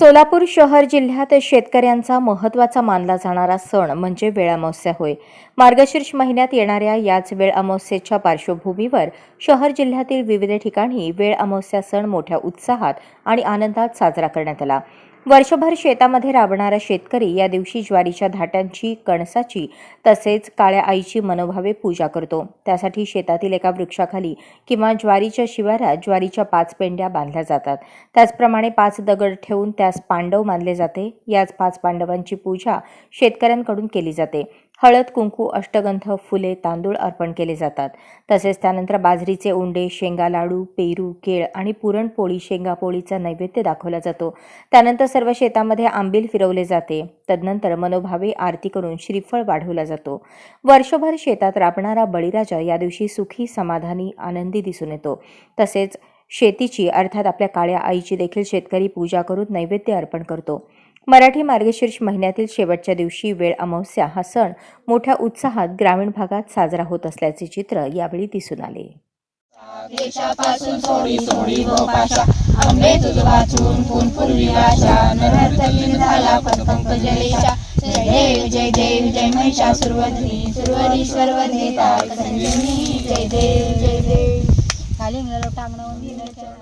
सोलापूर शहर जिल्ह्यात शेतकऱ्यांचा महत्त्वाचा मानला जाणारा सण म्हणजे वेळ अमावस्या होय. मार्गशीर्ष महिन्यात येणाऱ्या याच वेळ अमावस्येच्या पार्श्वभूमीवर शहर जिल्ह्यातील विविध ठिकाणी वेळ अमावस्या सण मोठ्या उत्साहात आणि आनंदात साजरा करण्यात आला. वर्षभर शेतामध्ये राबणारा शेतकरी या दिवशी ज्वारीच्या धाट्यांची कणसाची तसेच काळ्या आईची मनोभावे पूजा करतो. त्यासाठी शेतातील एका वृक्षाखाली किंवा ज्वारीच्या शिवारात ज्वारीच्या पाच पेंड्या बांधल्या जातात. त्याचप्रमाणे पाच दगड ठेवून त्यास पांडव मानले जाते. याच पाच पांडवांची पूजा शेतकऱ्यांकडून केली जाते. हळद कुंकू अष्टगंध फुले तांदूळ अर्पण केले जातात. तसेच त्यानंतर बाजरीचे उंडे शेंगा लाडू पेरू केळ आणि पुरणपोळी शेंगापोळीचा नैवेद्य दाखवला जातो. त्यानंतर सर्व शेतामध्ये आंबील फिरवले जाते. तदनंतर मनोभावे आरती करून श्रीफळ वाढवला जातो. वर्षभर शेतात राबणारा बळीराजा या दिवशी सुखी समाधानी आनंदी दिसून येतो. तसेच शेतीची अर्थात आपल्या काळ्या आईची देखील शेतकरी पूजा करून नैवेद्य अर्पण करतो. मराठी मार्गशीर्ष महिन्यातील शेवटच्या दिवशी वेळ अमावस्या हा सण मोठ्या उत्साहात ग्रामीण भागात साजरा होत असल्याचे चित्र यावेळी दिसून आले. देशापासून सोडी सोडी आंबे तुझ वाचून पूर्वी आशा नरहर झाला पण जय देव जय देव जय महिषासुरवधी सुरवधी वधी तारक संजीवनी जय देव जय देव खाली टांगणं